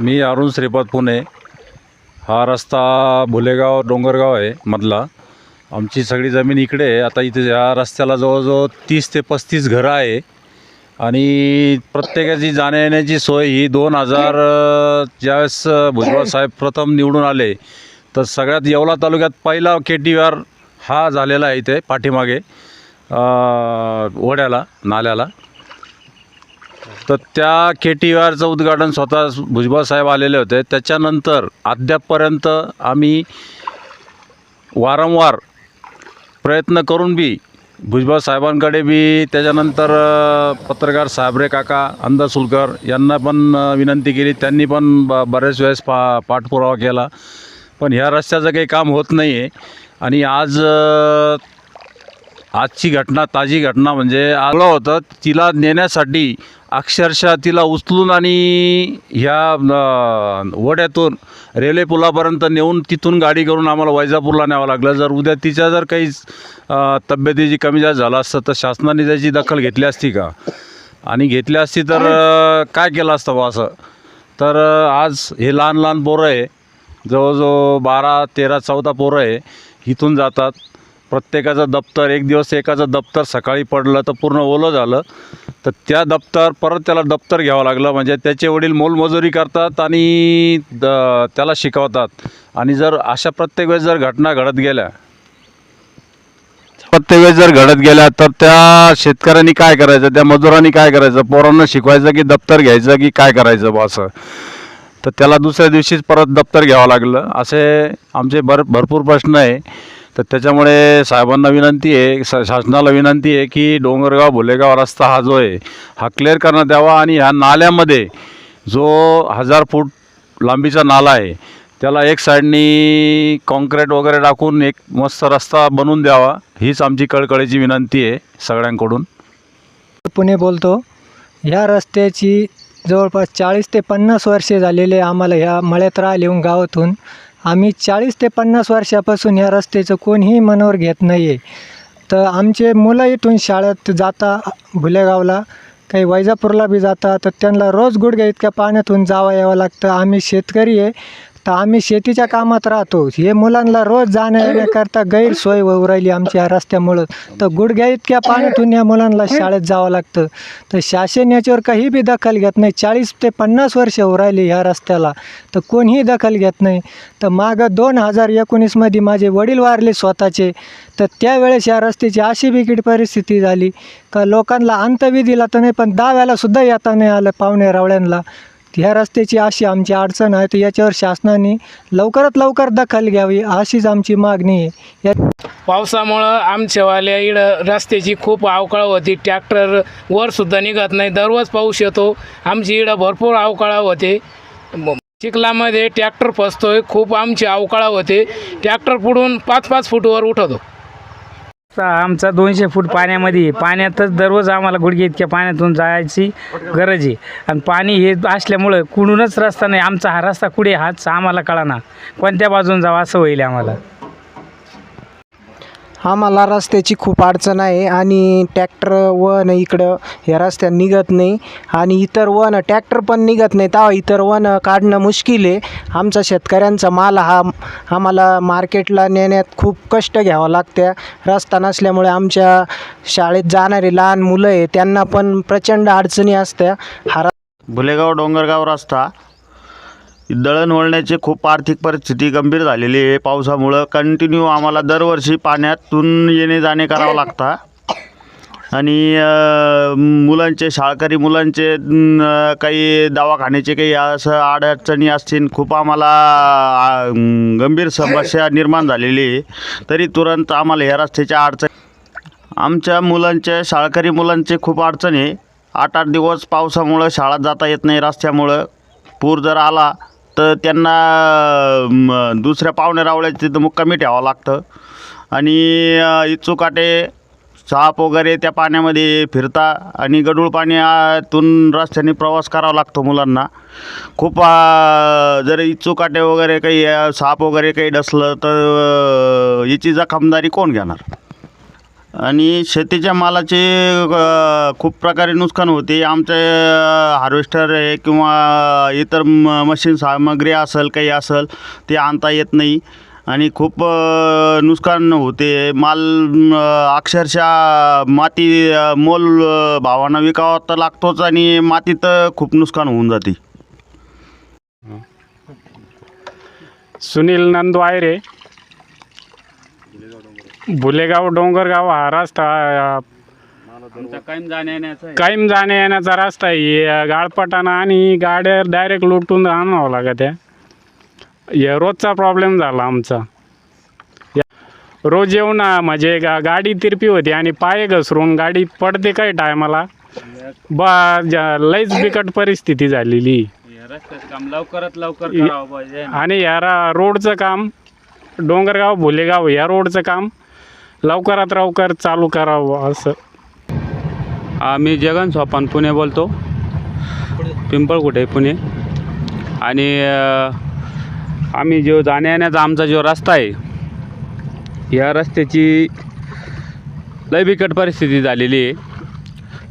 मी अरुण श्रीपाद पुणे. हा रस्ता भुलेगाव डोंगरगाव आहे मधला. आमची सगळी जमीन इकडे आहे. आता इथे या रस्त्याला जवळजवळ तीस ते पस्तीस घरं आहे. आणि प्रत्येकाची जाण्या येण्याची सोय ही दोन हजार ज्यावेळेस भुजबळ साहेब प्रथम निवडून आले तर सगळ्यात येवला तालुक्यात पहिला के टी आर हा झालेला आहे इथे पाठीमागे वड्याला ओढ्याला नाल्याला. तर त्या के टी आरचं उद्घाटन स्वतः भुजबळ साहेब आलेले होते. त्याच्यानंतर अद्यापपर्यंत आम्ही वारंवार प्रयत्न करून बी भुजबळ साहेबांकडे बी त्याच्यानंतर पत्रकार साहेबरे काका अंदासुलकर यांना पण विनंती केली. त्यांनी पण ब बऱ्याच वेळेस पा पाठपुरावा केला. पण ह्या रस्त्याचं काही काम होत नाही आहे आणि आज आजची घटना ताजी घटना म्हणजे आलं होतं. तिला नेण्यासाठी अक्षरशः तिला उचलून आणि ह्या वड्यातून रेल्वे पुलापर्यंत नेऊन तिथून गाडी करून आम्हाला वैजापूरला न्यावं लागलं. जर उद्या तिच्या जर काही तब्येतीची कमी जास्त झालं असतं तर शासनाने त्याची दखल घेतली असती का? आणि घेतली असती तर काय केलं असतं बा असं? तर आज हे लहान लहान पोरं आहे जवळजवळ बारा तेरा चौदा पोरं आहे इथून जातात. प्रत्येकाचं दप्तर एक दिवस एकाचं दप्तर सकाळी पडलं तर पूर्ण ओलं झालं. तर त्या दप्तर परत त्याला दप्तर घ्यावं लागलं. म्हणजे त्याचे वडील मोलमजुरी करतात आणि द त्याला शिकवतात. आणि जर अशा प्रत्येक वेळेस जर घटना घडत गेल्या प्रत्येक वेळेस जर घडत गेल्या तर त्या शेतकऱ्यांनी काय करायचं त्या मजुरांनी काय करायचं पोरांना शिकवायचं की दप्तर घ्यायचं की काय करायचं बा असं. तर त्याला दुसऱ्या दिवशीच परत दप्तर घ्यावं लागलं. असे आमचे भर भरपूर प्रश्न आहे. तर त्याच्यामुळे साहेबांना विनंती आहे श शासनाला विनंती आहे की डोंगरगाव भुलेगाव रस्ता हा जो आहे हा क्लिअर करण्यात यावा आणि ह्या नाल्यामध्ये जो हजार फूट लांबीचा नाला आहे त्याला एक साईडनी कॉन्क्रीट वगैरे टाकून एक मस्त रस्ता बनवून द्यावा हीच आमची कळकळीची विनंती आहे सगळ्यांकडून. पुणे बोलतो ह्या रस्त्याची जवळपास चाळीस ते पन्नास वर्षे झालेले आम्हाला ह्या मळ्यात राहिलेहून गावातून आम्ही चाळीस ते पन्नास वर्षापासून ह्या रस्त्याचं कोणीही मनावर घेत नाही आहे तर आमचे मुलं इथून शाळेत जाता भुलेगावला काही वैजापूरला बी जातात तर त्यांना रोज गुडघ्या इतक्या पाण्यातून जावं यावं लागतं. आम्ही शेतकरी आहे. तर आम्ही शेतीच्या कामात राहतो. हे मुलांना रोज जाण्या येण्याकरता गैरसोय होऊ राहिली आमच्या या रस्त्यामुळं. तर गुडघ्या इतक्या पाण्यातून या मुलांना शाळेत जावं लागतं. तर शासन याच्यावर काही बी दखल घेत नाही. चाळीस ते पन्नास वर्ष होऊ राहिली ह्या रस्त्याला. तर कोणीही दखल घेत नाही. तर मागं दोन हजार एकोणीसमध्ये माझे वडील वारले स्वतःचे. तर त्यावेळेस या रस्त्याची अशी बिकीट परिस्थिती झाली. का लोकांना अंतविधीला तर नाही पण दहाव्यालासुद्धा येता नाही आलं पाहुणे रावळ्यांना. ह्या रस्त्याची अशी आमची अडचण आहे तर याच्यावर शासनाने लवकरात लवकर दखल घ्यावी अशीच आमची मागणी आहे. या पावसामुळं आमच्यावाल्या इडं रस्त्याची खूप अवकाळ होती. ट्रॅक्टर वर सुद्धा निघत नाही. दररोज पाऊस येतो. आमची इडं भरपूर अवकाळा होते. चिखलामध्ये ट्रॅक्टर फसतोय. खूप आमची अवकाळा होते. ट्रॅक्टर पुढून पाच पाच फूटवर उठवतो रस्ता आमचा दोनशे फूट पाण्यामध्ये आहे. पाण्यातच दररोज आम्हाला गुडघे इतक्या पाण्यातून जायची गरज आहे. आणि पाणी हे असल्यामुळं कुठूनच रस्ता नाही. आमचा हा रस्ता कुठे हाच आम्हाला कळाना. कोणत्या बाजून जावं असं होईल आम्हाला. आम्हाला रस्त्याची खूप अडचण आहे आणि टॅक्टर वन इकडं या रस्त्यात निघत नाही आणि इतर वन टॅक्टर पण निघत नाही तेव्हा इतर वन काढणं मुश्किल आहे. आमचा शेतकऱ्यांचा माल हा आम्हाला मार्केटला नेण्यात खूप कष्ट घ्यावं लागतं रस्ता नसल्यामुळे आमच्या शाळेत जाणारे लहान मुलं आहे त्यांना पण प्रचंड अडचणी असत्या. हा भुलेगाव डोंगरगाव रस्ता दळणवळणाचे खूप आर्थिक परिस्थिती गंभीर झालेली आहे. पावसामुळं कंटिन्यू आम्हाला दरवर्षी पाण्यातून येणे जाणे करावं लागतं. आणि मुलांचे शाळकरी मुलांचे काही दवाखान्याचे काही असं अडचणी असतील खूप आम्हाला गंभीर समस्या निर्माण झालेली आहे. तरी तुरंत आम्हाला ह्या रस्त्याच्या अडचण आमच्या मुलांच्या शाळकरी मुलांचे खूप अडचण आहे. आठ आठ दिवस पावसामुळं शाळेत जाता येत नाही रस्त्यामुळं. पूर जर आला तर त्यांना दुसऱ्या पाहुण्या रावळ्याच्या तिथं मुक्कामी ठेवावं लागतं. आणि अ, इचुकाटे साप वगैरे त्या पाण्यामध्ये फिरता आणि गडूळ पाण्यातून रस्त्याने प्रवास करावा लागतो मुलांना. खूप जर इचुकाटे वगैरे काही साप वगैरे काही डसलं तर याची जखमदारी कोण घेणार? आणि शेतीच्या मालाचे खूप प्रकारे नुकसान होते. आमचे हार्वेस्टर आहे किंवा इतर म मशीन सामग्री असेल काही असेल ते आणता येत नाही. आणि खूप नुकसान होते. माल अक्षरशः माती मोल भावानं विकावा तर लागतोच आणि मातीत खूप नुकसान होऊन जाते. सुनील नंदवायरे भुलेगाव डोंगरगाव हा रस्ता कायम जाण्या येण्याचा रस्ता आहे. गाळपटानं आणि गाड्या डायरेक्ट लुटून आणावं लागत आहे. हे रोजचा प्रॉब्लेम झाला आमचा. या- रोज येऊन अं, म्हणजे गा गाडी तिरपी होती आणि पाय घसरून गाडी पडते काय टायमाला. बा ज- लईच बिकट परिस्थिती झालेली. लवकरात लवकर करावं पाहिजे. आणि या रा- रोडचं काम डोंगरगाव भुलेगाव या रोडचं काम लवकरात लवकर चालू करावं असं. मी जगन सोपान पुणे बोलतो. पिंपळकुटे पुणे. आणि आम्ही जो जाण्या येण्याचा आमचा जो रस्ता आहे या रस्त्याची लय बिकट परिस्थिती झालेली आहे.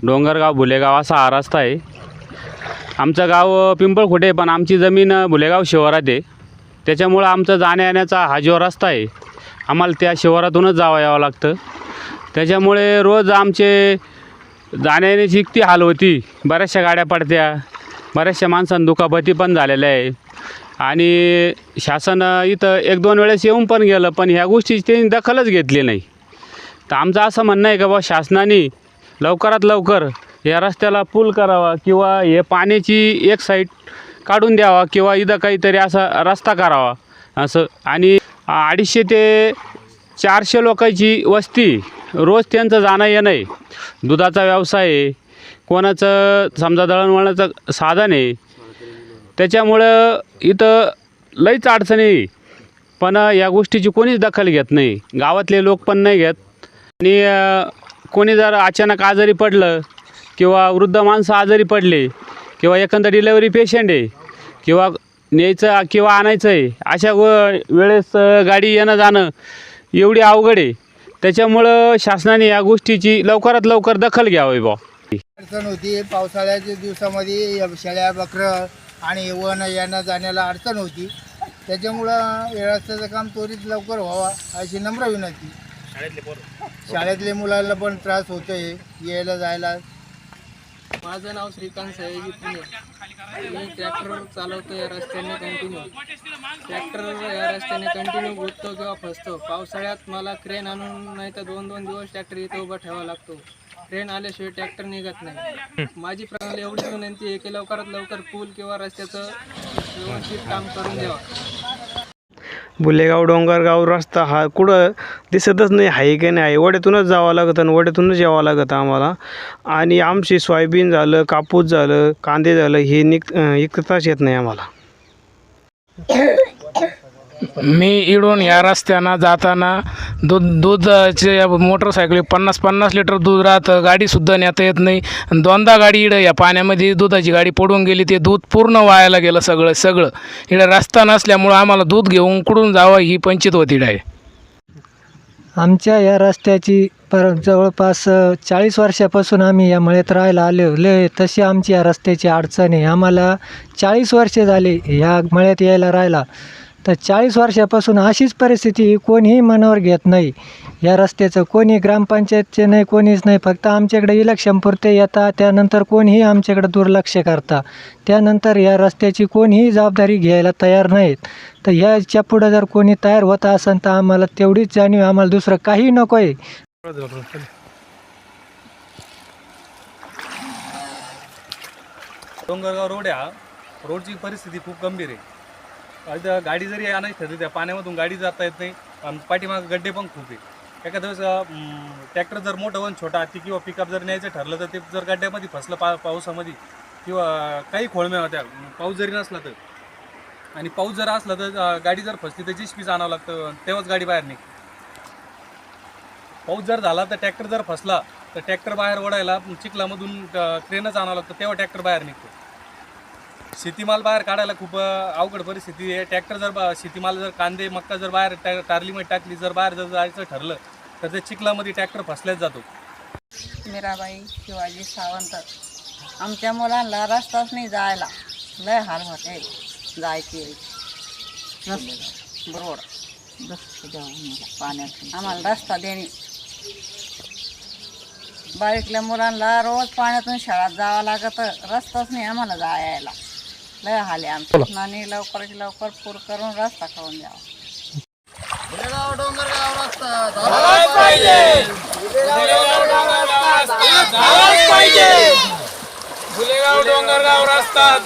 डोंगरगाव भुलेगाव असा हा रस्ता आहे. आमचं गाव पिंपळखुटे पण आमची जमीन भुलेगाव शहरात आहे. त्याच्यामुळं आमचा जाण्या येण्याचा हा जो रस्ता आहे आम्हाला त्या शिवारातूनच जावं यावं लागतं. त्याच्यामुळे रोज आमचे जाण्यायेण्याची इतकी हाल होती. बऱ्याचशा गाड्या पडत्या. बऱ्याचशा माणसांना दुखापती पण झालेल्या आहे. आणि शासन इथं एक दोन वेळेस येऊन पण गेलं पण ह्या गोष्टीची त्यांनी दखलच घेतली नाही. तर आमचं असं म्हणणं आहे का बा शासनाने लवकरात लवकर या रस्त्याला पूल करावा किंवा हे पाण्याची एक साईड काढून द्यावा किंवा इथं काहीतरी असा रस्ता करावा असं. आणि अडीचशे ते चारशे लोकांची वस्ती रोज त्यांचं जाणं येणं आहे. दुधाचा व्यवसाय आहे. कोणाचं समजा दळणवळणाचं साधन आहे. त्याच्यामुळं इथं लईच अडचणी पण या गोष्टीची कोणीच दखल घेत नाही. गावातले लोक पण नाही घेत. आणि कोणी जर अचानक आजारी पडलं किंवा वृद्ध माणसं आजारी पडले किंवा एखादा डिलेवरी पेशंट आहे किंवा न्यायचं किंवा आणायचं आहे अशा व वेळेस गाडी येणं जाणं एवढी अवघड आहे. त्याच्यामुळं शासनाने या गोष्टीची लवकरात लवकर दखल घ्यावी बा अडचण होती पावसाळ्याच्या दिवसामध्ये या शेळ्या बकरं आणि वन येणं जाण्याला अडचण होती. त्याच्यामुळं हे रस्त्याचं काम त्वरित लवकर व्हावा अशी नम्र विनंती. शाळेतले मुलांना पण त्रास होतोय यायला जायला माझं नाव श्रीकांत सयाजी पुणे मी ट्रॅक्टर चालवतो या रस्त्याने कंटिन्यू ट्रॅक्टर या रस्त्याने कंटिन्यू गुंततो किंवा फसतो. पावसाळ्यात मला क्रेन आणून नाही तर दोन दोन दिवस ट्रॅक्टर इथं उभा ठेवावा लागतो. ट्रेन आल्याशिवाय ट्रॅक्टर निघत नाही. माझी प्रणाली एवढीच विनंती आहे की लवकरात लवकर पूल किंवा रस्त्याचं व्यवस्थित काम करून द्यावा. बुलेगाव डोंगरगाव रस्ता हा कुठं दिसतच नाही आहे की नाही? आहे. वड्यातूनच जावं लागतं आणि वड्यातूनच यावं लागतं आम्हाला. आणि आमची सोयाबीन झालं कापूस झालं कांदे झालं हे निघ इकताच येत नाही आम्हाला. मी इडून या रस्त्यानं जाताना दूध दूधचे मोटरसायकली पन्नास पन्नास लिटर दूध राहतं. गाडीसुद्धा नेता येत नाही. दोनदा गाडी इडं. या पाण्यामध्ये दुधाची गाडी पडून गेली. ते दूध पूर्ण वायाला गेलं सगळं सगळं. इडं रस्ता नसल्यामुळं आम्हाला दूध घेऊन कुठून जावं ही पंचित होती डाय. आमच्या या रस्त्याची पर जवळपास चाळीस वर्षापासून आम्ही या मळ्यात राहायला आलेले तशी आमची या रस्त्याची अडचण आहे. आम्हाला चाळीस वर्षे झाली ह्या मळ्यात यायला राहायला. तर चाळीस वर्षापासून अशीच परिस्थिती कोणीही मनावर घेत नाही. या रस्त्याचं कोणी ग्रामपंचायतचे नाही कोणीच नाही. फक्त आमच्याकडे इलेक्शन पुरते येतात त्यानंतर कोणीही आमच्याकडे दुर्लक्ष करता. त्यानंतर या रस्त्याची कोणीही जबाबदारी घ्यायला तयार नाहीत. तर ह्याच्या पुढं जर कोणी तयार होत असेल तर आम्हाला तेवढीच जाणीव आम्हाला दुसरं काही नको आहे डोंगरगाव रोड आहे रोडची परिस्थिती खूप गंभीर आहे. गाडी जरी आणायची ठरली त्या पाण्यामधून गाडी जाता येत नाही. आणि पाठीमागं गड्डे पण खूप आहे. एखाद्या वेळेस ट्रॅक्टर जर मोठं वन छोटा हत्ती किंवा पिकअप जर न्यायचं ठरलं तर ते जर गड्ड्यामध्ये फसलं पा पावसामध्ये किंवा काही खोळम्या होत्या पाऊस जरी नसला तर. आणि पाऊस जर असला तर गाडी जर फसली तर जीसपीच आणावं लागतं तेव्हाच गाडी बाहेर निघते. पाऊस जर झाला तर ट्रॅक्टर जर फसला तर ट्रॅक्टर बाहेर ओढायला चिखलामधून क्रेनच आणावं लागतं तेव्हा ट्रॅक्टर बाहेर निघतो. शेतीमाल बाहेर काढायला खूप अवघड परिस्थिती आहे. ट्रॅक्टर जर बा- शेतीमाल जर कांदे मक्का जर बाहेर टा टारलीमध्ये टाकली जर बाहेर जर जायचं ठरलं तर ते चिखलामध्ये ट्रॅक्टर फसल्याच जातो. मीराबाई शिवाजी सावंत आमच्या मुलांना रस्ताच नाही जायला. लय हाल होते जायची रोड. बरोबर पाण्यात आम्हाला रस्ता देणे. बारीकल्या मुलांना रोज पाण्यातून शाळेत जावं लागत. रस्ताच नाही आम्हाला जायला. लय हाल आमच्या आणि लवकरात लवकर पूर करून रस्ता करून द्यावा. डोंगरगाव रस्ता